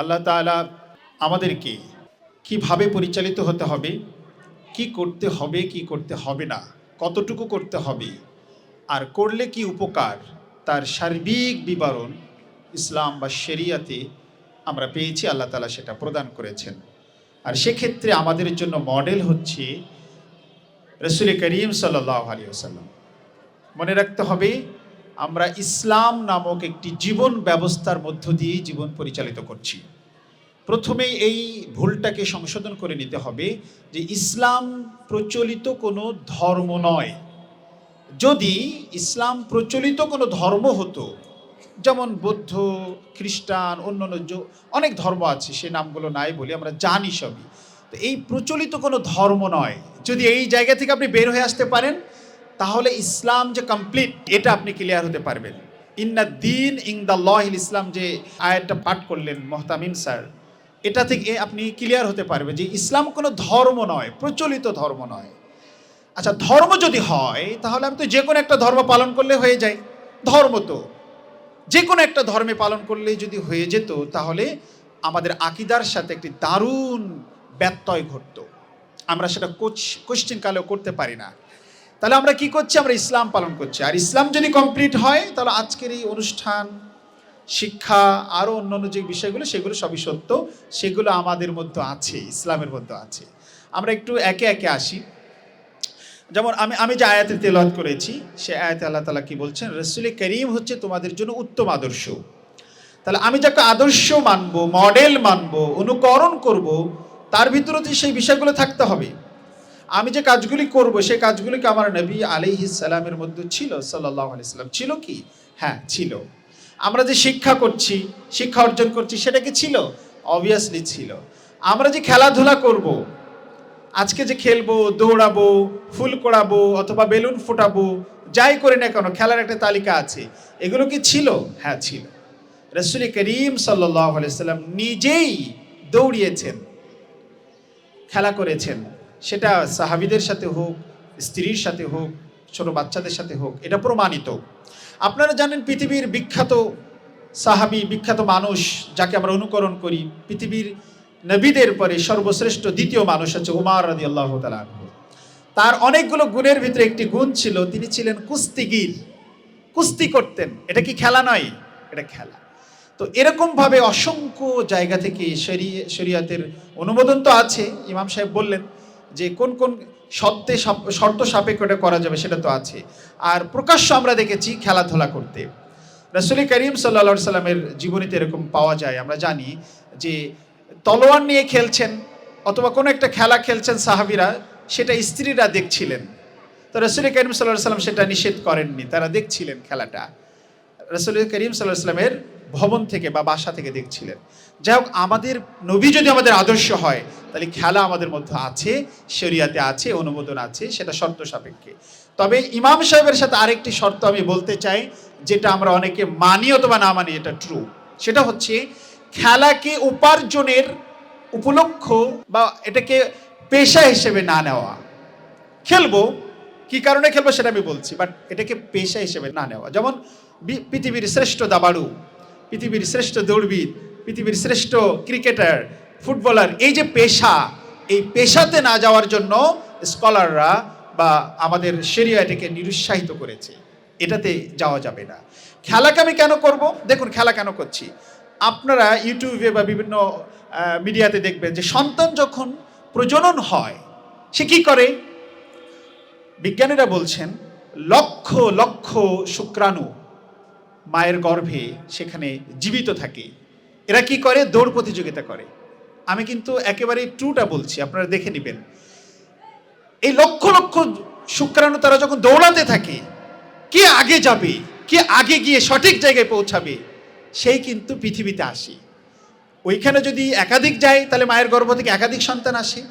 আল্লাহ তাআলা আমাদেরকে কীভাবে পরিচালিত হতে হবে, কি করতে হবে, কি করতে হবে না, কতটুকু করতে হবে, আর করলে কি উপকার, তার সার্বিক বিবরণ ইসলাম বা শরিয়াতে আমরা পেয়েছি, আল্লাহ তাআলা সেটা প্রদান করেছেন। আর সেক্ষেত্রে আমাদের জন্য মডেল হচ্ছে রসুল করিম সাল্লাহ আলী আসাল্লাম মনে রাখতে হবে, আমরা ইসলাম নামক একটি জীবন ব্যবস্থার মধ্য দিয়ে জীবন পরিচালিত করছি। প্রথমেই এই ভুলটাকে সংশোধন করে নিতে হবে যে ইসলাম প্রচলিত কোনো ধর্ম নয়। যদি ইসলাম প্রচলিত কোনো ধর্ম হতো, যেমন বৌদ্ধ, খ্রিস্টান অন্য জ- অনেক ধর্ম আছে, সে নামগুলো নাই বলে আমরা জানি সবই। তো এই প্রচলিত কোনো ধর্ম নয়। যদি এই জায়গা থেকে আপনি বের হয়ে আসতে পারেন, তাহলে ইসলাম যে কমপ্লিট এটা আপনি ক্লিয়ার হতে পারবেন। ইন্না দিন ইং দ্য লহিল ইসলাম যে আয়াতটা পাঠ করলেন মোহতামিম স্যার এটা থেকে আপনি ক্লিয়ার হতে পারবে যে ইসলাম কোনো ধর্ম নয়, প্রচলিত ধর্ম নয়। আচ্ছা ধর্ম যদি হয়, তাহলে আমি তো যে কোনো একটা ধর্ম পালন করলে হয়ে যায়। ধর্ম তো। যে কোনো একটা ধর্মে পালন করলেই যদি হয়ে যেত, তাহলে আমাদের আকিদার সাথে একটি দারুণ ব্যত্যয় ঘটত। আমরা সেটা কোশ্চিন কালেও করতে পারি না। তাহলে আমরা কি করছি? আমরা ইসলাম পালন করছি। আর ইসলাম যদি কমপ্লিট হয়, তাহলে আজকের এই অনুষ্ঠান শিক্ষা আরও অন্যান্য যে বিষয়গুলো, সেগুলো সবই সত্য। সেগুলো আমাদের মধ্যে আছে, ইসলামের মধ্যে আছে। আমরা একটু একে একে আসি। যেমন আমি আমি যে আয়াতের তেলাওয়াত করেছি, সে আয়াতে আল্লাহ তালা কি বলছেন? রসুল করিম হচ্ছে তোমাদের জন্য উত্তম আদর্শ। তাহলে আমি যাকে আদর্শ মানব, মডেল মানব, অনুকরণ করব, তার ভিতরে তো সেই বিষয়গুলো থাকতে হবে। আমি যে কাজগুলি করব সেই কাজগুলিকে আমার নবী আলিহি সালামের মধ্যে ছিল সাল্লাহ আলি সাল্লাম? ছিল কি? হ্যাঁ ছিল। আমরা যে শিক্ষা করছি, শিক্ষা অর্জন করছি, সেটা কি ছিল? অবভিয়াসলি ছিল। আমরা যে খেলাধুলা করব, আজকে যে খেলব, দৌড়াবো, ফুল কোড়াবো, অথবা বেলুন ফোটাবো, যাই করি না কেন, খেলার একটা তালিকা আছে। এগুলো কি ছিল? হ্যাঁ ছিল। রসুল করিম সাল্লাম নিজেই দৌড়িয়েছেন, খেলা করেছেন। সেটা সাহাবিদের সাথে হোক, স্ত্রীর সাথে হোক, ছোট বাচ্চাদের সাথে হোক, এটা প্রমাণিত। আপনারা জানেন পৃথিবীর বিখ্যাত সাহাবি, বিখ্যাত মানুষ যাকে আমরা অনুকরণ করি, পৃথিবীর নবীদের পরে সর্বশ্রেষ্ঠ দ্বিতীয় মানুষ আছে উমার রাদি আল্লাহ তার অনেকগুলো গুণের ভিতরে একটি গুণ ছিল, তিনি ছিলেন কুস্তিগির। কুস্তি করতেন, এটা কি খেলা নয়? এটা খেলা। তো এরকমভাবে অসংখ্য জায়গা থেকে শরি- শরিয়াতের অনুমোদন তো আছে, ইমাম সাহেব বললেন যে কোন কোন শর্তে শর্ত সাপেক্ষ এটা করা যাবে, সেটা তো আছে। আর প্রকাশ্য আমরা দেখেছি খেলাধুলা করতে। রসুল করিম সাল্লা সাল্লামের জীবনীতে এরকম পাওয়া যায়, আমরা জানি যে তলোয়ার নিয়ে খেলছেন অথবা কোনো একটা খেলা খেলছেন সাহাবিরা, সেটা স্ত্রীরা দেখছিলেন। তো রসুল করিম সাল্লাহ সাল্লাম সেটা নিষেধ করেননি, তারা দেখছিলেন খেলাটা। রসুল করিম সাল্লাহ সাল্লামের ভবন থেকে বা বাসা থেকে দেখছিলেন। যাই হোক, আমাদের নবী যদি আমাদের আদর্শ হয়, তাহলে খেলা আমাদের মধ্যে আছে, শরিয়াতে আছে, অনুমোদন আছে, সেটা শর্ত সাপেক্ষে। তবে ইমাম সাহেবের সাথে আরেকটি শর্ত আমি বলতে চাই, যেটা আমরা অনেকে মানি অথবা না মানি, এটা ট্রু সেটা হচ্ছে, খেলাকে উপার্জনের উপলক্ষ বা এটাকে পেশা হিসেবে না নেওয়া। খেলব, কি কারণে খেলব সেটা আমি বলছি বাট এটাকে পেশা হিসেবে না নেওয়া। যেমন, পৃথিবীর শ্রেষ্ঠ দাবাড়ু। পৃথিবীর শ্রেষ্ঠ দৌড়বিদ, পৃথিবীর শ্রেষ্ঠ ক্রিকেটার, ফুটবলার, এই যে পেশা, এই পেশাতে না যাওয়ার জন্য স্কলাররা বা আমাদের এটাকে নিরুৎসাহিত করেছে। এটাতে যাওয়া যাবে না। খেলাকে আমি কেন করব? দেখুন, খেলা কেন করছি? আপনারা ইউটিউবে বা বিভিন্ন মিডিয়াতে দেখবেন যে সন্তান যখন প্রজনন হয়, সে কি করে? বিজ্ঞানীরা বলছেন, লক্ষ লক্ষ শুক্রাণু মায়ের গর্ভে সেখানে জীবিত থাকে। এরা কি করে? দৌড় প্রতিযোগিতা করে। আমি কিন্তু একেবারে ট্রুটা বলছি, আপনারা দেখে নেবেন। এই লক্ষ লক্ষ শুক্রাণু তারা যখন দৌড়াতে থাকে, কে আগে যাবে? কে আগে গিয়ে সঠিক জায়গায় পৌঁছাবে? সেই কিন্তু পৃথিবীতে আসে। ওইখানে যদি একাধিক যায়, তাহলে মায়ের গর্ভ থেকে একাধিক সন্তান আসে।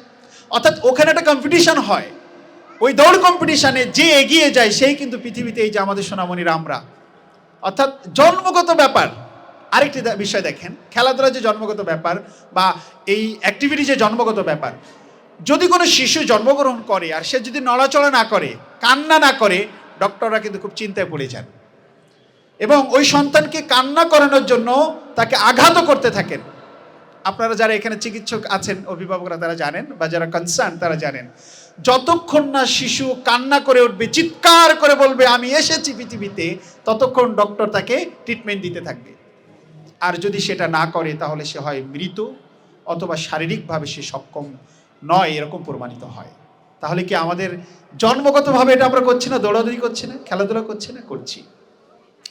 অর্থাৎ ওখানে একটা কম্পিটিশন হয়। ওই দৌড় কম্পিটিশনে যে এগিয়ে যায়, সেই কিন্তু পৃথিবীতে এই যে আমাদের সোনামণির আমরা। অর্থাৎ জন্মগত ব্যাপার। আরেকটি বিষয় দেখেন খেলাধুলা যে জন্মগত ব্যাপার বা এই অ্যাক্টিভিটি যে জন্মগত ব্যাপার, যদি কোনো শিশু জন্মগ্রহণ করে আর সে যদি নড়াচড়া না করে, কান্না না করে ডক্টররা কিন্তু খুব চিন্তায় পড়ে যান। এবং ওই সন্তানকে কান্না করানোর জন্য তাকে আঘাতও করতে থাকেন। আপনারা যারা এখানে চিকিৎসক আছেন, অভিভাবকরা তারা জানেন বা যারা কনসার্ন তারা জানেন। যতক্ষণ না শিশু কান্না করে উঠবে, চিৎকার করে বলবে, আমি এসেছি পৃথিবীতে, ততক্ষণ ডক্টর তাকে ট্রিটমেন্ট দিতে থাকবে। আর যদি সেটা না করে, তাহলে সে হয় মৃত অথবা শারীরিকভাবে সে সক্ষম নয়, এরকম প্রমাণিত হয়। তাহলে কি আমাদের জন্মগতভাবে এটা আমরা করছি না, দৌড়াদৌড়ি করছি না, খেলাধুলা করছি না? করছি।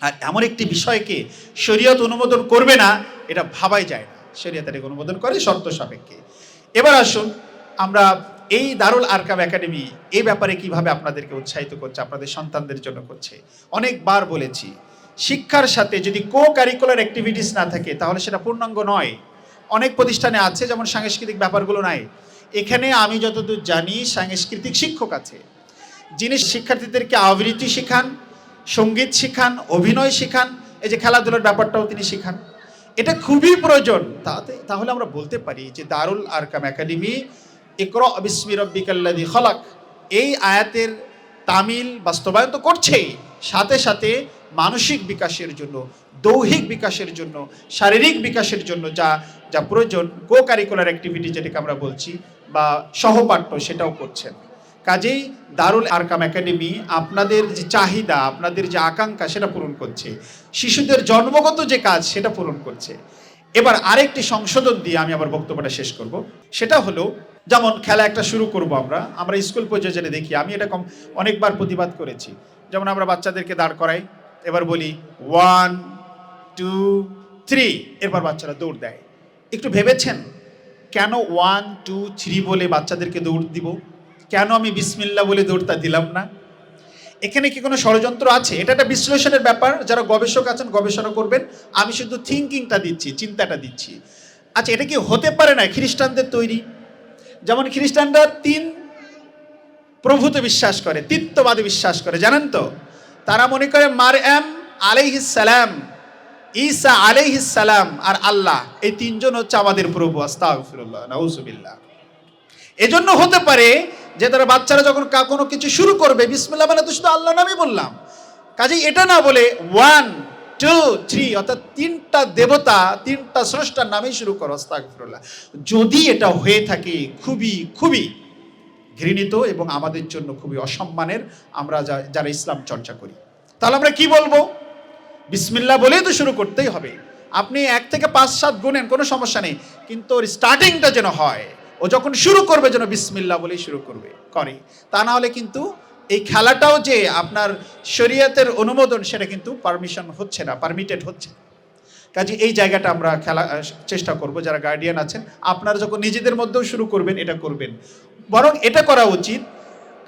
আর এমন একটি বিষয়কে শরীয়ত অনুমোদন করবে না, এটা ভাবাই যায় না। শরীয়ত অনুমোদন করে শর্ত সাপেক্ষে। এবার আসুন, আমরা এই দারুল আরকাম একাডেমি এই ব্যাপারে কীভাবে আপনাদেরকে উৎসাহিত করছে, আপনাদের সন্তানদের জন্য করছে? অনেকবার বলেছি, শিক্ষার সাথে যদি কো কারিকুলার অ্যাক্টিভিটিস না থাকে, তাহলে সেটা পূর্ণাঙ্গ নয়। অনেক প্রতিষ্ঠানে আছে, যেমন সাংস্কৃতিক ব্যাপারগুলো নাই। এখানে আমি যতদূর জানি, সাংস্কৃতিক শিক্ষক আছে। যিনি শিক্ষার্থীদেরকে আবৃত্তি শেখান, সংগীত শেখান, অভিনয় শেখান, এই যে খেলাধুলার ব্যাপারটাও তিনি শেখান। এটা খুবই প্রয়োজন। তাতে, তাহলে আমরা বলতে পারি যে দারুল আরকাম একাডেমি ইকর বিস্মি রব্বিকাল্লাদি খলাক। এই আয়াতের তামিল বাস্তবায়ন তো করছেই সাথে সাথে মানসিক বিকাশের জন্য, দৈহিক বিকাশের জন্য, শারীরিক বিকাশের জন্য যা যা প্রয়োজন কো কারিকুলার অ্যাক্টিভিটি যেটাকে আমরা বলছি, বা সহপাঠ্য সেটাও করছেন। কাজেই দারুল আরকাম একাডেমি আপনাদের যে চাহিদা, আপনাদের যে আকাঙ্ক্ষা সেটা পূরণ করছে। শিশুদের জন্মগত যে কাজ সেটা পূরণ করছে। এবার আরেকটি সংশোধন দিয়ে আমি আমার বক্তব্যটা শেষ করব। সেটা হলো যেমন খেলা একটা শুরু করব আমরা আমরা স্কুল পর্যায়ে যেটা দেখি, আমি এটা কম অনেকবার প্রতিবাদ করেছি। যেমন আমরা বাচ্চাদেরকে দাঁড় করাই, এবার বলি ওয়ান টু থ্রি এরপর বাচ্চারা দৌড় দেয়। একটু ভেবেছেন? কেন ওয়ান টু থ্রি বলে বাচ্চাদেরকে দৌড় দিব? কেন আমি বিসমিল্লা বলে দৌড়টা দিলাম না? এখানে কি কোনো ষড়যন্ত্র আছে? এটা একটা বিশ্লেষণের ব্যাপার। যারা গবেষক আছেন, গবেষণা করবেন। আমি শুধু থিঙ্কিংটা দিচ্ছি, চিন্তাটা দিচ্ছি। আচ্ছা এটা কি হতে পারে না? খ্রিস্টানদের তৈরি। যেমন খ্রিস্টানরা তিন প্রভুতে বিশ্বাস করে, তিত্ববাদে বিশ্বাস করে, জানেন তো? তারা মনে করে মার এম আলাইহিস সালাম ঈসা আলাইহিস সালাম আর আল্লাহ, এই তিনজন হচ্ছে আমাদের প্রভু, আস্তাগফিরুল্লাহ, নাউজুবিল্লাহ। এজন্য হতে পারে যে তারা বাচ্চারা যখন কোনো কিছু শুরু করবে, বিসমিল্লাহ মানে তো শুধু আল্লাহ নামই বললাম। কাজেই এটা না বলে ওয়ান টু থ্রি অর্থাৎ তিনটা দেবতা, তিনটা স্রষ্টার নামেই শুরু করো, আস্তাগফিরুল্লাহ। যদি এটা হয়ে থাকে, খুবই খুবই ঘৃণিত এবং আমাদের জন্য খুবই অসম্মানের আমরা যারা ইসলাম চর্চা করি। তাহলে আমরা কি বলব? বিসমিল্লাহ বলেই তো শুরু করতেই হবে। আপনি এক থেকে পাঁচ, সাত গুনেন, কোনো সমস্যা নেই। কিন্তু ওর স্টার্টিংটা যেন হয়, ও যখন শুরু করবে যেন বিসমিল্লাহ বলেই শুরু করবে, করে। তা না হলে কিন্তু এই খেলাটাও যে আপনার শরীয়তের অনুমোদন, সেটা কিন্তু পারমিশন হচ্ছে না পারমিটেড হচ্ছে। কাজে এই জায়গাটা আমরা খেলা চেষ্টা করব, যারা গার্ডিয়ান আছেন, আপনারা যখন নিজেদের মধ্যেও শুরু করবেন, এটা করবেন বরং এটা করা উচিত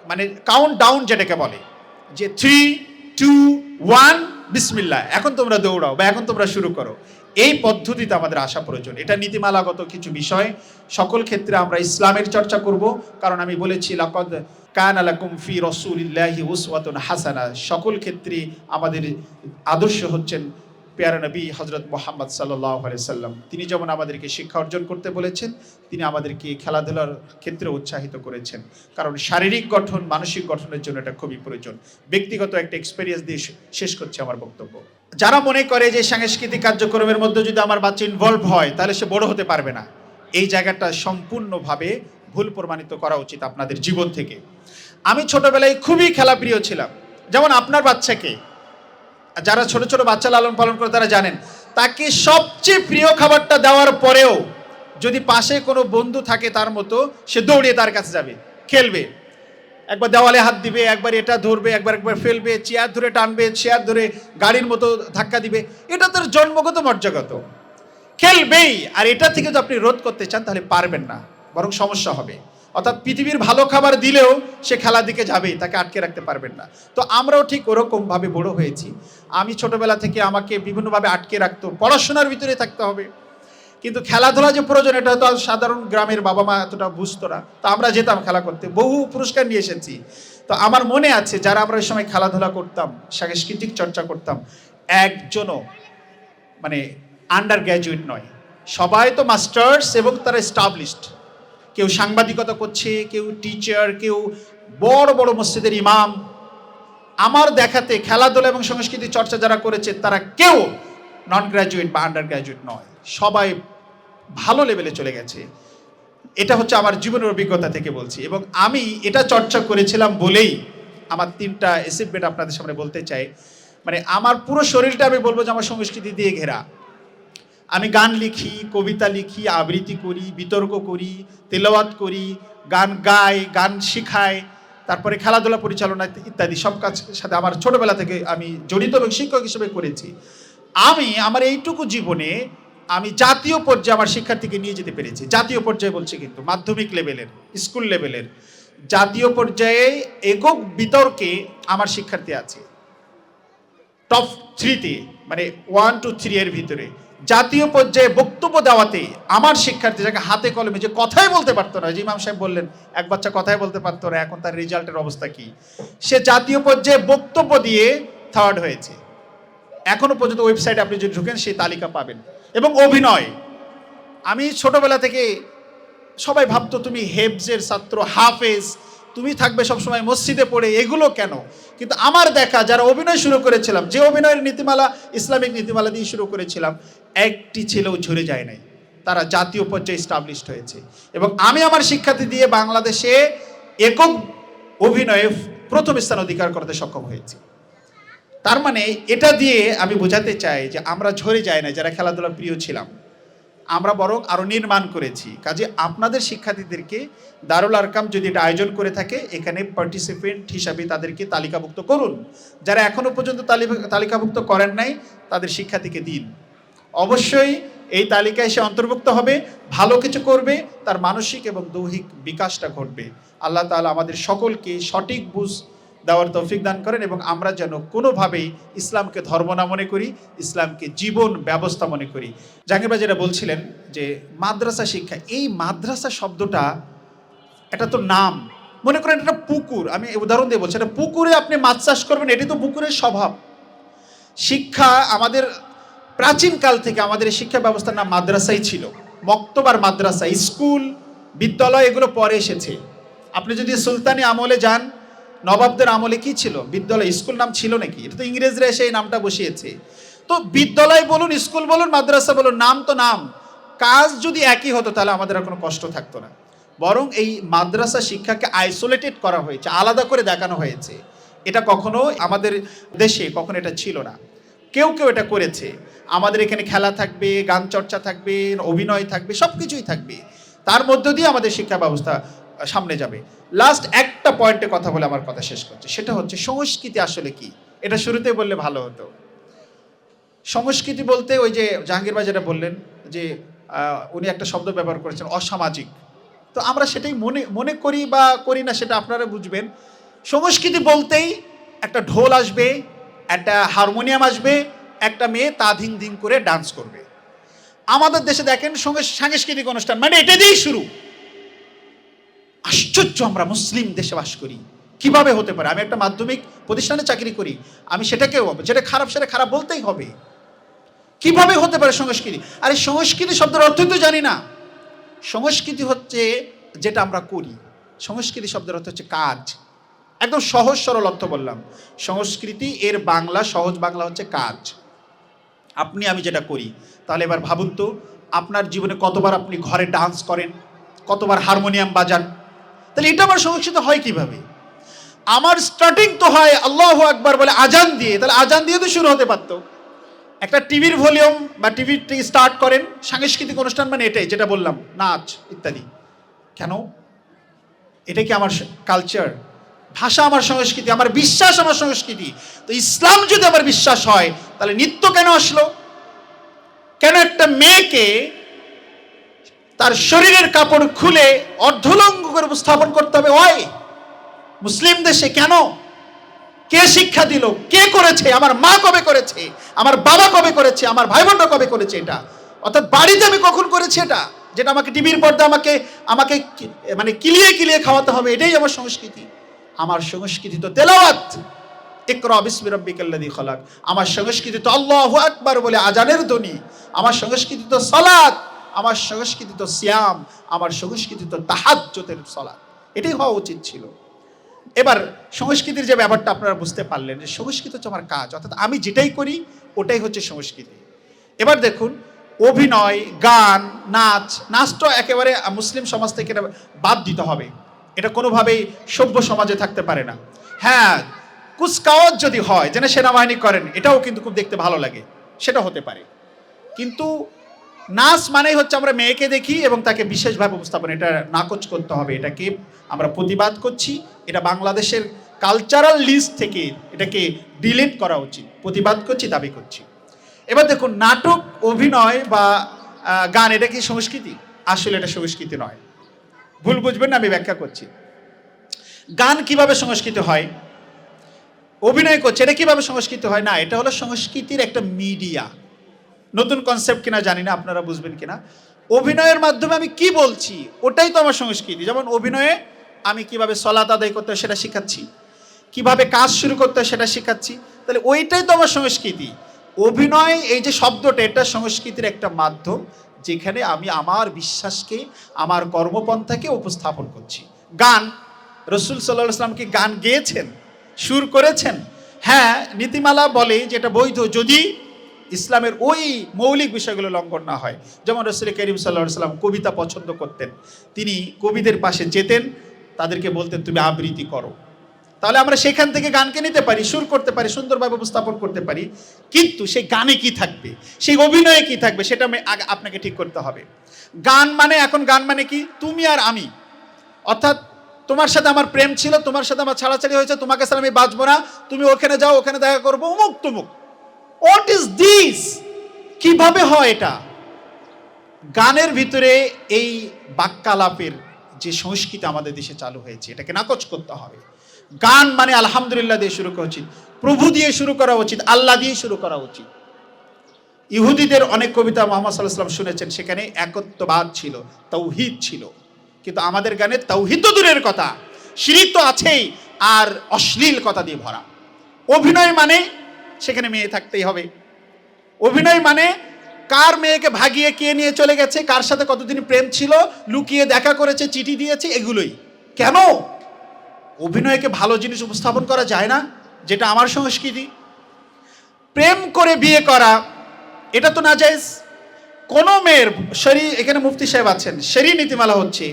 মানে কাউন্ট ডাউন যেটাকে বলে, যে থ্রি টু ওয়ান বিসমিল্লা এখন তোমরা দৌড়াও বা এখন তোমরা শুরু করো এই পদ্ধতিতে আমাদের আসা প্রয়োজন। এটা নীতিমালাগত কিছু বিষয়। সকল ক্ষেত্রে আমরা ইসলামের চর্চা করব। কারণ আমি বলেছি, লাকদ কান আলাকুম ফি রসুলিল্লাহি উসওয়াতুন হাসানা। সকল ক্ষেত্রে আমাদের আদর্শ হচ্ছেন পেয়ারা নবী হজরত মোহাম্মদ সাল্লাহ সাল্লাম। তিনি যেমন আমাদেরকে শিক্ষা অর্জন করতে বলেছেন, তিনি আমাদেরকে খেলাধুলার ক্ষেত্রে উৎসাহিত করেছেন। কারণ শারীরিক গঠন, মানসিক গঠনের জন্য এটা খুবই প্রয়োজন। ব্যক্তিগত একটা এক্সপেরিয়েন্স দিয়ে শেষ করছে আমার বক্তব্য। যারা মনে করে যে সাংস্কৃতিক কার্যক্রমের মধ্যে যদি আমার বাচ্চা ইনভলভ হয়, তাহলে সে বড় হতে পারবে না। এই জায়গাটা সম্পূর্ণভাবে ভুল প্রমাণিত করা উচিত আপনাদের জীবন থেকে। আমি ছোটবেলায় খুবই খেলাপ্রিয় ছিলাম। যেমন আপনার বাচ্চাকে, যারা ছোট ছোট বাচ্চা লালন পালন করে তারা জানেন, তাকে সবচেয়ে প্রিয় খাবারটা দেওয়ার পরেও যদি পাশে কোনো বন্ধু থাকে তার মতো, সে দৌড়িয়ে তার কাছে যাবে, খেলবে। একবার দেওয়ালে হাত দিবে, একবার এটা ধরবে, একবার একবার ফেলবে, চেয়ার ধরে টানবে, চেয়ার ধরে গাড়ির মতো ধাক্কা দিবে। এটা তার জন্মগত মর্যাগত খেলবেই, আর এটা থেকে যদি আপনি রোধ করতে চান, তাহলে পারবেন না, বরং সমস্যা হবে। অর্থাৎ পৃথিবীর ভালো খাবার দিলেও সে খেলার দিকে যাবেই, তাকে আটকে রাখতে পারবেন না। তো আমরাও ঠিক ওরকমভাবে বড় হয়েছি। আমি ছোটবেলা থেকে আমাকে বিভিন্নভাবে আটকে রাখতো, পড়াশোনার ভিতরে থাকতে হবে। কিন্তু খেলাধুলা যে প্রয়োজন, এটা তো সাধারণ গ্রামের বাবা মা এতটা বুঝতো না। তো আমরা যেতাম খেলা করতে। বহু পুরস্কার নিয়ে এসেছি। তো আমার মনে আছে, যারা আমরা ওই সময় খেলাধুলা করতাম, সাংস্কৃতিক চর্চা করতাম, একজনও মানে আন্ডার গ্র্যাজুয়েট নয়। সবাই তো মাস্টার্স এবং তারা স্টাবলিশড কেউ সাংবাদিকতা করছে, কেউ টিচার কেউ বড় বড় মসজিদের ইমাম। আমার দেখাতে খেলাধুলা এবং সংস্কৃতি চর্চা যারা করেছে, তারা কেউ নন গ্র্যাজুয়েট বা আন্ডার গ্র্যাজুয়েট নয়। সবাই ভালো লেভেলে চলে গেছে। এটা হচ্ছে আমার জীবনের অভিজ্ঞতা থেকে বলছি এবং আমি এটা চর্চা করেছিলাম বলেই আমার তিনটা এসিপমেন্ট আপনাদের সামনে বলতে চাই। মানে আমার পুরো শরীরটা আমি বলব যে আমার সংস্কৃতি দিয়ে ঘেরা। আমি গান লিখি, কবিতা লিখি, আবৃত্তি করি, বিতর্ক করি, তেলাওয়াত করি, গান গাই, গান শিখাই, তারপরে খেলাধুলা পরিচালনা ইত্যাদি সব কাজ সাথে আমার ছোটবেলা থেকে আমি জড়িত এবং শিক্ষক হিসেবে করেছি। আমি আমার এইটুকু জীবনে আমি জাতীয় পর্যায়ে আমার শিক্ষার্থীকে নিয়ে যেতে পেরেছি। জাতীয় পর্যায়ে বলছি কিন্তু, মাধ্যমিক লেভেলের, স্কুল লেভেলের। জাতীয় পর্যায়ে একক বিতর্কে আমার শিক্ষার্থী আছে। টপ থ্রিতে মানে ওয়ান টু থ্রি এর ভিতরে। জাতীয় পর্যায়ে বক্তব্য দেওয়াতে আমার শিক্ষার্থী যাকে হাতে কলমে যে কথাই বলতে পারতো না, যে ইমাম সাহেব বললেন, এক বাচ্চা কথাই বলতে পারতো না, এখন তার রেজাল্টের অবস্থা কি? সে জাতীয় পর্যায়ে বক্তব্য দিয়ে থার্ড হয়েছে। এখনও পর্যন্ত ওয়েবসাইটে আপনি যদি ঢুকেন, সেই তালিকা পাবেন। এবং অভিনয়। আমি ছোটবেলা থেকে সবাই ভাবতো, তুমি হেবজের ছাত্র, হাফেজ, তুমি থাকবে সবসময় মসজিদে পড়ে, এগুলো কেন? কিন্তু আমার দেখা, যারা অভিনয় শুরু করেছিলাম, যে অভিনয়ের নীতিমালা, ইসলামিক নীতিমালা দিয়ে শুরু করেছিলাম, একটি ছেলেও ঝরে যায় নাই। তারা জাতীয় পর্যায়ে স্টাবলিশড হয়েছে। এবং আমি আমার শিক্ষার্থী দিয়ে বাংলাদেশে একক অভিনয়ে প্রথম স্থান অধিকার করতে সক্ষম হয়েছি। তার মানে এটা দিয়ে আমি বোঝাতে চাই যে আমরা ঝরে যাই না, যারা খেলাধুলা প্রিয় ছিলাম। আমরা বরং আরও নির্মাণ করেছি। কাজে আপনাদের শিক্ষার্থীদেরকে দারুল আরকাম যদি এটা আয়োজন করে থাকে, এখানে পার্টিসিপেন্ট হিসাবে তাদেরকে তালিকাভুক্ত করুন। যারা এখনও পর্যন্ত তালিকা- তালিকাভুক্ত করেন নাই, তাদের শিক্ষার্থীকে দিন। অবশ্যই এই তালিকায় সে অন্তর্ভুক্ত হবে, ভালো কিছু করবে, তার মানসিক এবং দৈহিক বিকাশটা ঘটবে। আল্লাহ তাআলা আমাদের সকলকে সঠিক বুঝ দেওয়ার তৌফিক দান করেন এবং আমরা যেন কোনোভাবেই ইসলামকে ধর্ম না মনে করি, ইসলামকে জীবন ব্যবস্থা মনে করি। জাহাঙ্গীর ভাই যেটা বলছিলেন যে মাদ্রাসা শিক্ষা, এই মাদ্রাসা শব্দটা এটা তো নাম। মনে করেন এটা পুকুর। আমি উদাহরণ দিয়ে বলছি, এটা পুকুরে আপনি মাছ চাষ করবেন, এটি তো পুকুরের স্বভাব। শিক্ষা আমাদের প্রাচীনকাল থেকে আমাদের শিক্ষা ব্যবস্থার নাম মাদ্রাসাই ছিল। মক্তবার মাদ্রাসা, স্কুল, বিদ্যালয় এগুলো পরে এসেছে। আপনি যদি সুলতানি আমলে যান নবাবদের আমলে কি ছিল? বিদ্যালয়, স্কুল নাম ছিল নাকি? এটা তো ইংরেজরা এসে এই নামটা বসিয়েছে। তো বিদ্যালয় বলুন, স্কুল বলুন, মাদ্রাসা বলুন, নাম তো নাম। কাজ যদি একই হতো, তাহলে আমাদের আর কোনো কষ্ট থাকতো না। বরং এই মাদ্রাসা শিক্ষাকে আইসোলেটেড করা হয়েছে, আলাদা করে দেখানো হয়েছে। এটা কখনো আমাদের দেশে কখনো এটা ছিল না। কেউ কেউ এটা করেছে। আমাদের এখানে খেলা থাকবে, গান চর্চা থাকবে, অভিনয় থাকবে সব কিছুই থাকবে। তার মধ্য দিয়ে আমাদের শিক্ষা ব্যবস্থা সামনে যাবে। লাস্ট একটা পয়েন্টে কথা বলে আমার কথা শেষ করছে। সেটা হচ্ছে সংস্কৃতি আসলে কি? এটা শুরুতে বললে ভালো হতো। সংস্কৃতি বলতে ওই যে জাহাঙ্গীর ভাই যেটা বললেন যে উনি একটা শব্দ ব্যবহার করেছেন, অসামাজিক। তো আমরা সেটাই মনে মনে করি বা করি না সেটা আপনারা বুঝবেন। সংস্কৃতি বলতেই একটা ঢোল আসবে, একটা হারমোনিয়াম আসবে, একটা মেয়ে তা ধিং ধিং করে ডান্স করবে। আমাদের দেশে দেখেন সাংস্কৃতিক অনুষ্ঠান মানে এটা দিয়েই শুরু। আশ্চর্য আমরা মুসলিম দেশে বাস করি। কীভাবে হতে পারে? আমি একটা মাধ্যমিক প্রতিষ্ঠানে চাকরি করি। আমি সেটাকেও যেটা খারাপ, সেটা খারাপ বলতেই হবে। কীভাবে হতে পারে সংস্কৃতি? আরে সংস্কৃতি শব্দের অর্থ তো জানি না। সংস্কৃতি হচ্ছে যেটা আমরা করি। সংস্কৃতি শব্দের অর্থ হচ্ছে কাজ। একদম সহজ সরল অর্থ বললাম। সংস্কৃতি এর বাংলা, সহজ বাংলা হচ্ছে কাজ। আপনি, আমি যেটা করি। তাহলে এবার ভাবুন তো, আপনার জীবনে কতবার আপনি ঘরে ডান্স করেন? কতবার হারমোনিয়াম বাজান? তাহলে এটা আমার সংস্কৃতি হয় কীভাবে? আমার স্টার্টিং তো হয় আল্লাহ আকবার বলে আজান দিয়ে, তাহলে আজান দিয়ে তো শুরু হতে পারতো। একটা টিভির ভলিউম বা টিভি স্টার্ট করেন, সাংস্কৃতিক অনুষ্ঠান মানে এটাই যেটা বললাম, নাচ ইত্যাদি। কেন? এটা কি আমার কালচার ভাষা আমার সংস্কৃতি, আমার বিশ্বাস আমার সংস্কৃতি। তো ইসলাম যদি আমার বিশ্বাস হয়, তাহলে নৃত্য কেন আসলো? কেন একটা মেয়েকে তার শরীরের কাপড় খুলে অর্ধলঙ্গ করে উপস্থাপন করতে হবে। ওই মুসলিম দেশে কেন? কে শিক্ষা দিল? কে করেছে? আমার মা কবে করেছে? আমার বাবা কবে করেছে? আমার ভাই বোনরা কবে করেছে এটা? অর্থাৎ বাড়িতে আমি কখন করেছি এটা? যেটা আমাকে টিভির পর্দা আমাকে আমাকে মানে কিলিয়ে কিলিয়ে খাওয়াতে হবে, এটাই আমার সংস্কৃতি। আমার সংস্কৃতি তো তেলাওয়াত। আমার সংস্কৃতি তো আল্লাহু আকবার বলে আজানের ধ্বনি। আমার সংস্কৃতি তো সালাত। আমার সংস্কৃতি তো সিয়াম, আমার সংস্কৃতি তো তাহাজ্জুদের সালাত। এটাই হওয়া উচিত ছিল। এবার সংস্কৃতির যে ব্যাপারটা আপনারা বুঝতে পারলেন যে সংস্কৃত হচ্ছে আমার কাজ, অর্থাৎ আমি যেটাই করি, ওটাই হচ্ছে সংস্কৃতি। এবার দেখুন, অভিনয়, গান, নাচ নাচ তো একেবারে মুসলিম সমাজ থেকে এটা বাদ দিতে হবে। এটা কোনোভাবেই সভ্য সমাজে থাকতে পারে না। হ্যাঁ কুচকাওয়াজ যদি হয়, যেন সেনাবাহিনী করেন, এটাও কিন্তু খুব দেখতে ভালো লাগে। সেটা হতে পারে। কিন্তু নাচ মানেই হচ্ছে আমরা মেয়েকে দেখি এবং তাকে বিশেষভাবে উপস্থাপন। এটা নাকচ করতে হবে, এটাকে আমরা প্রতিবাদ করছি। এটা বাংলাদেশের কালচারাল লিস্ট থেকে এটাকে ডিলিট করা উচিত, প্রতিবাদ করছি, দাবি করছি। এবার দেখুন, নাটক, অভিনয় বা গান, এটা কি সংস্কৃতি? আসলে এটা সংস্কৃতি নয়। ভুল বুঝবেন না, আমি ব্যাখ্যা করছি। গান কীভাবে সংস্কৃতি হয়? অভিনয় করছে, এটা কীভাবে সংস্কৃতি হয়? না, এটা হলো সংস্কৃতির একটা মিডিয়া নতুন কনসেপ্ট কিনা জানি না, আপনারা বুঝবেন কিনা। অভিনয়ের মাধ্যমে আমি কি বলছি, ওটাই তো আমার সংস্কৃতি। যেমন অভিনয়ে আমি কীভাবে সলাত আদায় করতে হয় সেটা শেখাচ্ছি, কীভাবে কাজ শুরু করতে হয় সেটা শেখাচ্ছি, তাহলে ওইটাই তো আমার সংস্কৃতি। অভিনয়, এই যে শব্দটা, এটা সংস্কৃতির একটা মাধ্যম যেখানে আমি আমার বিশ্বাসকে, আমার কর্মপন্থাকে উপস্থাপন করছি। গান, রসুল সাল্লাহ সাল্লাম কি গান গেয়েছেন? সুর করেছেন? হ্যাঁ নীতিমালা বলে যে এটা বৈধ, যদি ইসলামের ওই মৌলিক বিষয়গুলো লঙ্ঘন না হয়। যেমন রসুল করিম সাল্লাহ সাল্লাম কবিতা পছন্দ করতেন। তিনি কবিদের পাশে যেতেন, তাদেরকে বলতেন, তুমি আবৃত্তি করো। তাহলে আমরা সেখান থেকে গানকে নিতে পারি, সুর করতে পারি, সুন্দরভাবে উপস্থাপন করতে পারি। কিন্তু সেই গানে কি থাকবে? সেই অভিনয়ে কি থাকবে? সেটা আমি আপনাকে ঠিক করতে হবে। গান মানে এখন গান মানে কি? তুমি আর আমি। অর্থাৎ তোমার সাথে আমার প্রেম ছিল, তোমার সাথে আমার ছাড়াছাড়ি হয়েছে, তোমাকে ছাড়া আমি বাঁচবো না। তুমি ওখানে যাও, ওখানে দেখা করব অমুক তুমুক হোয়াট ইজ দিস কীভাবে হয় এটা? গানের ভিতরে এই বাক্যালাপের যে সংস্কৃতি আমাদের দেশে চালু হয়েছে, এটাকে নাকচ করতে হবে। গান মানে আলহামদুলিল্লাহ দিয়ে শুরু করা উচিত, প্রভু দিয়ে শুরু করা উচিত, আল্লাহ দিয়ে শুরু করা উচিত। ইহুদিদের অনেক কবিতা মোহাম্মদ সাল্লাহ সাল্লাম শুনেছেন, সেখানে একত্ববাদ ছিল, তৌহিদ ছিল। কিন্তু আমাদের গানে তৌহিদ দূরের কথা, শিরিক তো আছেই, আর অশ্লীল কথা দিয়ে ভরা। অভিনয় মানে সেখানে মেয়ে থাকতেই হবে। অভিনয় মানে কার মেয়েকে ভাগিয়ে কে নিয়ে চলে গেছে, কার সাথে কতদিন প্রেম ছিল, লুকিয়ে দেখা করেছে, চিঠি দিয়েছে, এগুলোই। কেন? অভিনয়কে ভালো জিনিস উপস্থাপন করা যায় না, যেটা আমার সংস্কৃতি। প্রেম করে বিয়ে করা, এটা তো না যাইজ কোনো মেয়ের, শরী, এখানে মুফতি সাহেব আছেন সেরই নীতিমালা হচ্ছে,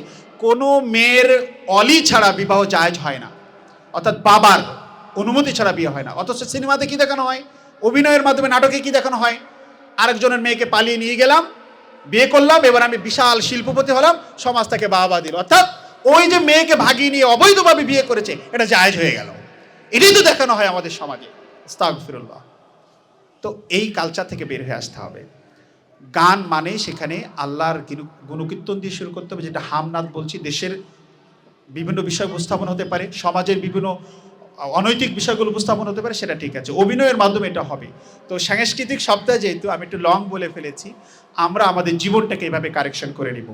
কোনো মেয়ের অলি ছাড়া বিবাহ জায়জ হয় না। অর্থাৎ বাবার অনুমতি ছাড়া বিয়ে হয় না। অথচ সিনেমাতে কি দেখানো হয়? অভিনয়ের মাধ্যমে নাটকে কি দেখানো হয়? আরেকজনের মেয়েকে পালিয়ে নিয়ে গেলাম, বিয়ে করলাম, এবার আমি বিশাল শিল্পপতি হলাম, সমাজ তাকে বাবা দিল। অর্থাৎ ওই যে মেয়েকে ভাগিয়ে নিয়ে অবৈধভাবে বিয়ে করেছে, এটা জায়েজ হয়ে গেল। এটাই তো দেখানো হয় আমাদের সমাজে, আস্তাগফিরুল্লাহ। তো এই কালচার থেকে বের হয়ে আসতে হবে। গান মানে সেখানে আল্লাহর গুণ- গুণকীর্তন দিয়ে শুরু করতে হবে, যেটা হামনাদ বলছি, দেশের বিভিন্ন বিষয় উপস্থাপন হতে পারে, সমাজের বিভিন্ন অনৈতিক বিষয়গুলো উপস্থাপন হতে পারে সেটা ঠিক আছে অভিনয়ের মাধ্যমে এটা হবে তো সাংস্কৃতিক সপ্তাহ যেহেতু আমি একটু লং বলে ফেলেছি আমরা আমাদের জীবনটাকে এভাবে কারেকশন করে নিব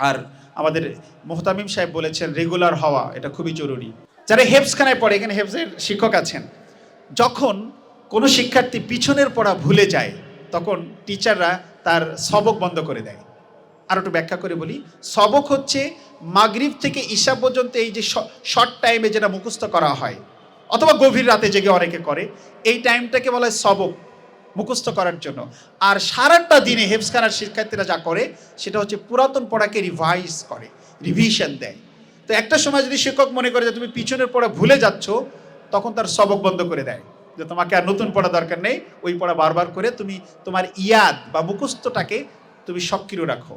আর আমাদের মোহতামিম সাহেব বলেছেন রেগুলার হওয়া এটা খুবই জরুরি যারা হেফসখানায় পড়ে এখানে হেফসের শিক্ষক আছেন যখন কোনো শিক্ষার্থী পিছনের পড়া ভুলে যায় তখন টিচাররা তার সবক বন্ধ করে দেয় আর একটু ব্যাখ্যা করে বলি সবক হচ্ছে মাগরিব থেকে ঈশা পর্যন্ত এই যে শর্ট টাইমে যেটা মুখস্থ করা হয়, অথবা গভীর রাতে জেগে অনেকে করে, এই টাইমটাকে বলা হয় সবক মুখস্থ করার জন্য। আর সারাটা দিনে হেফসখানার শিক্ষার্থীরা যা করে, সেটা হচ্ছে পুরাতন পড়াকে রিভাইজ করে রিভিশন দেয়। তো একটা সময় যদি শিক্ষক মনে করে যে তুমি পিছনের পড়া ভুলে যাচ্ছ, তখন তার সবক বন্ধ করে দেয়, যে তোমাকে আর নতুন পড়া দরকার নেই, ওই পড়া বারবার করে তুমি তোমার ইয়াদ বা মুখস্থটাকে তুমি সক্রিয় রাখো।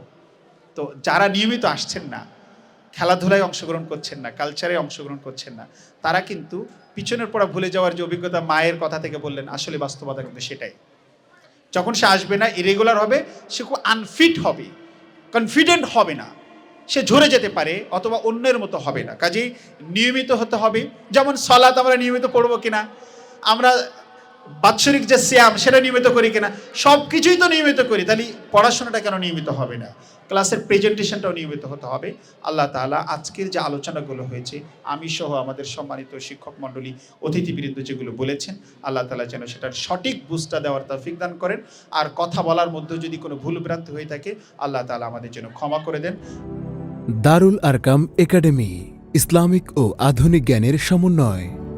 তো যারা নিয়মিত আসছেন না খেলাধুলায় অংশগ্রহণ করছেন না কালচারে অংশগ্রহণ করছেন না। তারা কিন্তু পিছনের পড়া ভুলে যাওয়ার যে অভিজ্ঞতা মায়ের কথা থেকে বললেন, আসলে বাস্তবতা কিন্তু সেটাই। যখন সে আসবে না ইরেগুলার হবে, সে খুব আনফিট হবে কনফিডেন্ট হবে না। সে ঝরে যেতে পারে অথবা অন্যের মতো হবে না। কাজেই নিয়মিত হতে হবে। যেমন সলাত আমরা নিয়মিত পড়ব কিনা, আমরা বাৎসরিক যে শ্যাম সেটা নিয়মিত করি কিনা? সব কিছুই তো নিয়মিত করি। তাহলে পড়াশোনাটা কেন নিয়মিত হবে না? ক্লাসের প্রেজেন্টেশনটাও নিয়মিত হতে হবে। আল্লাহ তাআলা আজকের যে আলোচনাগুলো হয়েছে, আমি সহ আমাদের সম্মানিত শিক্ষক মণ্ডলী, অতিথিবৃন্দ যেগুলো বলেছেন, আল্লাহ তাআলা যেন সেটার সঠিক বুঝটা দেওয়ার তৌফিক দান করেন। আর কথা বলার মধ্যে যদি কোনো ভুল ভ্রান্তি হয়ে থাকে, আল্লাহ তাআলা আমাদের জন্য ক্ষমা করে দেন। দারুল আরকাম একাডেমি, ইসলামিক ও আধুনিক জ্ঞানের সমন্বয়।